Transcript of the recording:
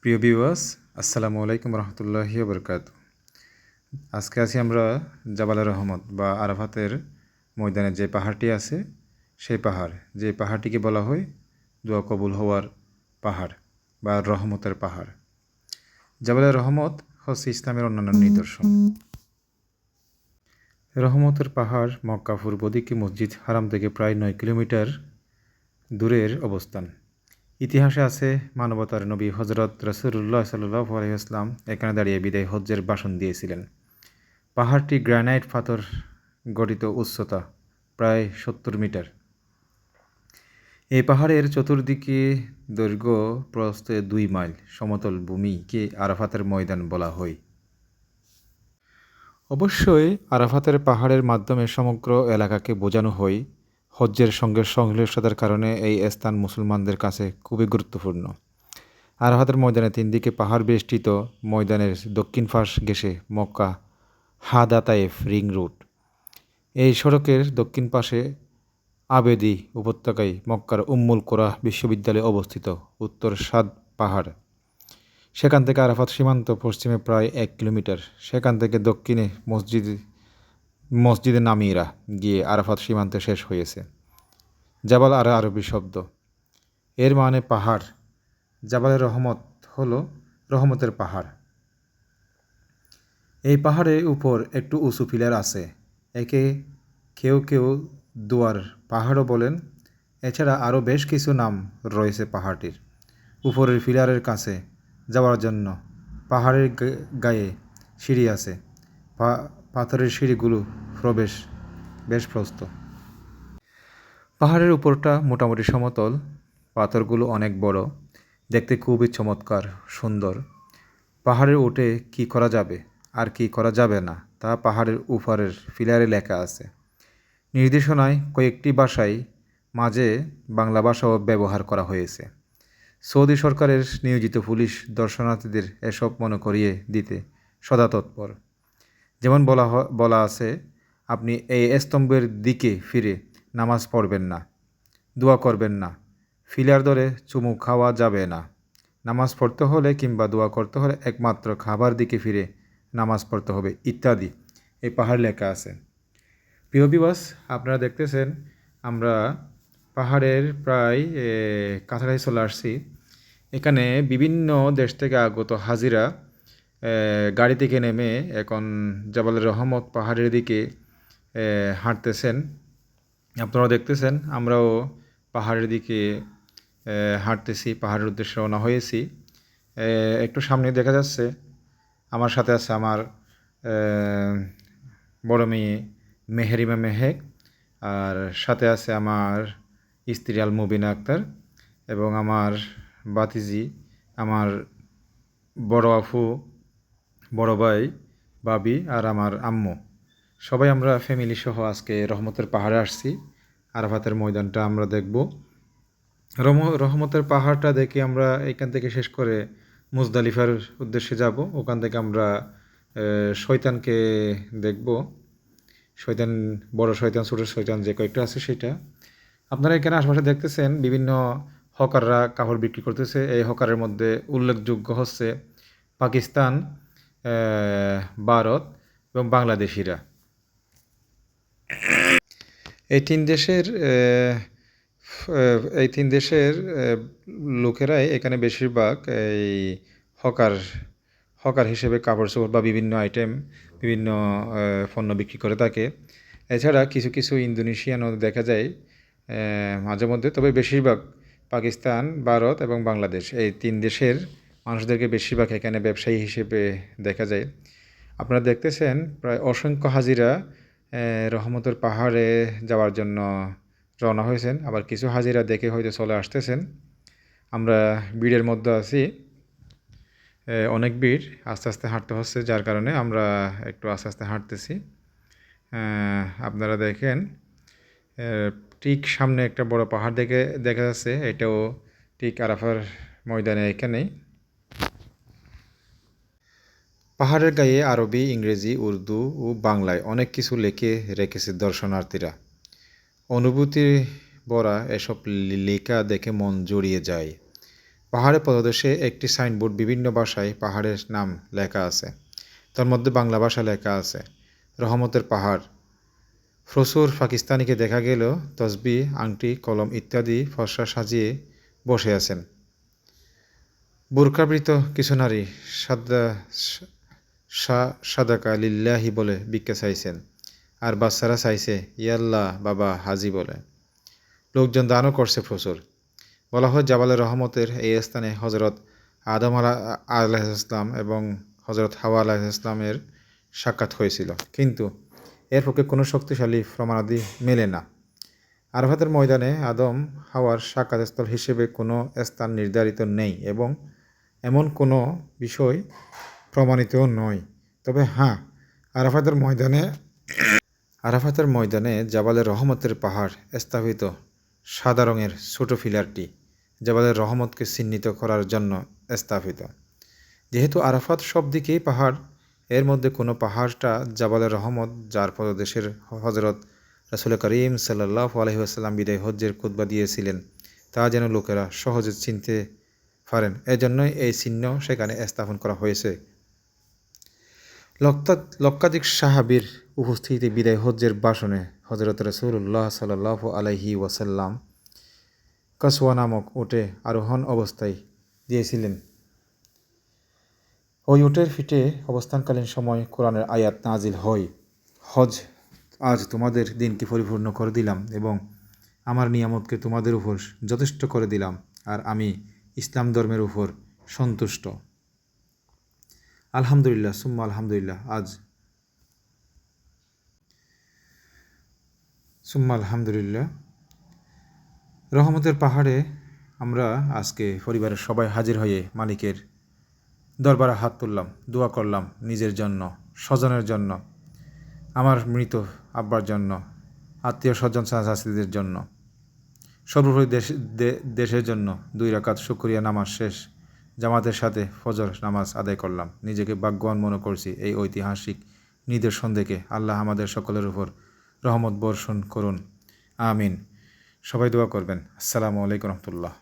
প্রিয় বিওয়াস আসসালামু আলাইকুম রহমতুল্লাহি বরকাত আজকে আছি আমরা জাবালের রহমত বা আরাফাতের ময়দানে যে পাহাড়টি আছে, সেই পাহাড়। যে পাহাড়টিকে বলা হয় দোয়া কবুল হওয়ার পাহাড় বা রহমতের পাহাড়। জাবালের রহমত হচ্ছে ইসলামের অন্যান্য নিদর্শন। রহমতের পাহাড় মক্কা পূর্ব মসজিদ হারাম থেকে প্রায় নয় কিলোমিটার দূরের অবস্থান। ইতিহাসে আছে মানবতার নবী হজরত রসুল্লাহ সাল্লাহ আলহিহাস্লাম এখানে দাঁড়িয়ে বিদায় হজ্জের ভাষণ দিয়েছিলেন। পাহাড়টি গ্রানাইট পাথর গঠিত উচ্চতা প্রায় সত্তর মিটার। এই পাহাড়ের চতুর্দিকে দৈর্ঘ্য প্রস্থে দুই মাইল, সমতল ভূমিকে আরাফাতের ময়দান বলা হয়। অবশ্যই আরাফাতের পাহাড়ের মাধ্যমে সমগ্র এলাকাকে বোঝানো হয়। হজ্জের সঙ্গে সংশ্লিষ্টতার কারণে এই স্থান মুসলমানদের কাছে খুবই গুরুত্বপূর্ণ। আরাফাতের ময়দানে তিন দিকে পাহাড় বেষ্টিত ময়দানের দক্ষিণ ফাঁস গেছে মক্কা হাদা তাইফ রিং রুট এই সড়কের দক্ষিণ পাশে আবেদি উপত্যকায় মক্কার উম্মুল কোরা বিশ্ববিদ্যালয়ে অবস্থিত উত্তর সাদ পাহাড়। সেখান থেকে আরাফাত সীমান্ত পশ্চিমে প্রায় এক কিলোমিটার। সেখান থেকে দক্ষিণে মসজিদ মসজিদে নামিরা গিয়ে আরাফাত সীমান্তে শেষ হয়েছে। জাবাল আর আরবি শব্দ। এর মানে পাহাড়। জাবালের রহমত হলো রহমতের পাহাড়। এই পাহাড়ের উপর একটু উঁচু পিলার আছে। একে কেউ কেউ দুয়ার পাহাড়ও বলেন। এছাড়া আরও বেশ কিছু নাম রয়েছে পাহাড়টির। উপরের পিলারের কাছে যাওয়ার জন্য পাহাড়ের গায়ে সিঁড়ি আছে। পাথরের সিঁড়িগুলো প্রবেশ বেশ প্রস্ত পাহাড়ের উপরটা মোটামুটি সমতল, পাথরগুলো অনেক বড়, দেখতে খুবই চমৎকার, সুন্দর। পাহাড়ে উঠে কি করা যাবে, আর কি করা যাবে না, তা পাহাড়ের উপরের ফিলারে লেখা আছে। নির্দেশনায় কয়েকটি ভাষায় মাঝে বাংলা ভাষাও ব্যবহার করা হয়েছে। সৌদি সরকারের নিয়োজিত পুলিশ দর্শনার্থীদের এসব মনে করিয়ে দিতে সদা তৎপর। যেমন বলা বলা আছে, আপনি এই স্তম্ভের দিকে ফিরে নামাজ পড়বেন না, দোয়া করবেন না, ফিলার দরে চুমু খাওয়া যাবে না। নামাজ পড়তে হলে কিংবা দোয়া করতে হলে একমাত্র খাবার দিকে ফিরে নামাজ পড়তে হবে, ইত্যাদি। এই পাহাড় লেখা আছে। প্রিয় বিবাস আপনারা দেখতেছেন, আমরা পাহাড়ের প্রায় কাছাকাছি চলে আসছি। এখানে বিভিন্ন দেশ থেকে আগত হাজিরা গাড়ি থেকে নেমে এখন জাবালের রহমত পাহাড়ের দিকে হাঁটতেছেন। আপনারাও দেখতেছেন, আমরাও পাহাড়ের দিকে হাঁটতেছি, পাহাড়ের উদ্দেশ্যে রওনা হয়েছি। একটু সামনে দেখা যাচ্ছে, আমার সাথে আছে আমার বড় মেয়ে মেহেরিমা মেহেক আর সাথে আছে আমার স্ত্রী আল মুবিনা আক্তার এবং আমার বাতিজি, আমার বড় আফু বড় ভাই বাবি আর আমার আম্মু। সবাই আমরা ফ্যামিলি সহ আজকে রহমতের পাহাড়ে আসছি। আরাফাতের ময়দানটা আমরা দেখব। রহমতের পাহাড়টা দেখে আমরা এখান থেকে শেষ করে মুজদালিফার উদ্দেশ্যে যাব। ওখান থেকে আমরা শয়তানকে দেখব। শয়তান, বড় শয়তান, ছোটো শয়তান যে কয়েকটা আছে সেটা। আপনারা এখানে আশেপাশে দেখতেছেন বিভিন্ন হকাররা কাপড় বিক্রি করতেছে। এই হকারের মধ্যে উল্লেখযোগ্য হচ্ছে পাকিস্তান। ভারত এবং বাংলাদেশিরা। এই তিন দেশের এই তিন দেশের লোকেরাই এখানে বেশিরভাগ এই হকার হকার হিসেবে কাপড় চোপড় বা বিভিন্ন আইটেম বিভিন্ন পণ্য বিক্রি করে থাকে। এছাড়া কিছু কিছু ইন্দোনেশিয়ানও দেখা যায় মাঝে মধ্যে। তবে বেশিরভাগ পাকিস্তান, ভারত এবং বাংলাদেশ এই তিন দেশের মানুষদেরকে বেশিরভাগ এখানে ব্যবসায়ী হিসেবে দেখা যায়। আপনারা দেখতেছেন প্রায় অসংখ্য হাজিরা রহমতের পাহাড়ে যাওয়ার জন্য রওনা হয়েছেন। আবার কিছু হাজিরা দেখে হয়তো চলে আসতেছেন। আমরা ভিড়ের মধ্যে আছি। অনেক ভিড়, আস্তে আস্তে হাঁটতে হচ্ছে, যার কারণে আমরা একটু আস্তে আস্তে হাঁটতেছি। আপনারা দেখেন ঠিক সামনে একটা বড় পাহাড় দেখে, দেখা যাচ্ছে, এটাও ঠিক আরাফার ময়দানে এখানেই। পাহাড়ের গায়ে আরবি, ইংরেজি, উর্দু ও বাংলায় অনেক কিছু লেখে রেখেছে দর্শনার্থীরা। অনুভূতি ভরা এসব লেখা দেখে মন জড়িয়ে যায়। পাহাড়ের পদদেশে একটি সাইনবোর্ড বিভিন্ন ভাষায় পাহাড়ের নাম লেখা আছে। তার মধ্যে বাংলা ভাষা লেখা আছে। রহমতের পাহাড়। প্রচুর পাকিস্তানিকে দেখা গেল, তসবি, আংটি, কলম ইত্যাদি ফসা সাজিয়ে বসে আছেন। বোরকাবৃত কিছু নারী সাদা সা- সাদাকা লিল্লাহি বলে ভিক্ষা চাইছেন। আর বাচ্চারা চাইছে, ইয়াল্লাহ, বাবা, হাজি বলে। লোকজন দানও করছে প্রচুর। বলা হয় জাবালে রহমতের এই স্থানে হজরত আদম আলাহ ইসলাম এবং হজরত হাওয়া আলাহ ইসলামের সাক্ষাৎ হয়েছিল। কিন্তু এর পক্ষে কোনো শক্তিশালী প্রমাণাদি মেলে না। আরফাতের ময়দানে আদম হাওয়ার সাক্ষাৎস্থল হিসেবে কোনো স্থান নির্ধারিত নেই এবং এমন কোনো বিষয় প্রমাণিতও নয়। তবে হ্যাঁ আরাফাতের ময়দানে আরাফাতের ময়দানে জাবালের রহমতের পাহাড় স্থাপিত সাদা রঙের ছোট ফিলারটি জাবালের রহমতকে চিহ্নিত করার জন্য স্থাপিত। যেহেতু আরাফাত সব দিকেই পাহাড়, এর মধ্যে কোনো পাহাড়টা জাবালের রহমত, যার পদদেশের হজরত রাসুল করিম সাল্লাহ আলহিহাস্লাম বিদায় হজ্জের কুতবা দিয়েছিলেন, তা যেন লোকেরা সহজে চিনতে পারেন। এজন্যই এই চিহ্ন সেখানে স্থাপন করা হয়েছে। লক্ষাধিক সাহাবির উপস্থিতিতে বিদায় হজ্জের বাসনে হজরত রসুল্লাহ সাল্লাহ আলহি ওয়াসাল্লাম কসওয়া নামক উটে আরোহণ অবস্থায় দিয়েছিলেন। ওই উটের ফিটে অবস্থানকালীন সময় কোরআনের আয়াত নাজিল হয়। হজ আজ তোমাদের দিনকে পরিপূর্ণ করে দিলাম এবং আমার নিয়ামতকে তোমাদের উপর যথেষ্ট করে দিলাম আর আমি ইসলাম ধর্মের উপর সন্তুষ্ট। আলহামদুলিল্লাহ, সুম্মা আলহামদুলিল্লাহ, আজ। সুম্মা আলহামদুলিল্লাহ। রহমতের পাহাড়ে আমরা আজকে পরিবারের সবাই হাজির হয়ে মালিকের দরবারে হাত তুললাম, দোয়া করলাম নিজের জন্য, স্বজনের জন্য, আমার মৃত আব্বার জন্য, আত্মীয় স্বজন চাচাদের জন্য, সর্বোপরি দেশ দেশের জন্য দুই রাকাত শুক্রিয়া নামাজ শেষ জামাতের সাথে ফজর নামাজ আদায় করলাম। নিজেকে ভাগ্যবান মনে করছি এই ঐতিহাসিক নিদর্শন দেখে। আল্লাহ আমাদের সকলের উপর রহমত বর্ষণ করুন। আমিন। সবাই দোয়া করবেন। আসসালামু আলাইকুম রহমতুল্লাহ।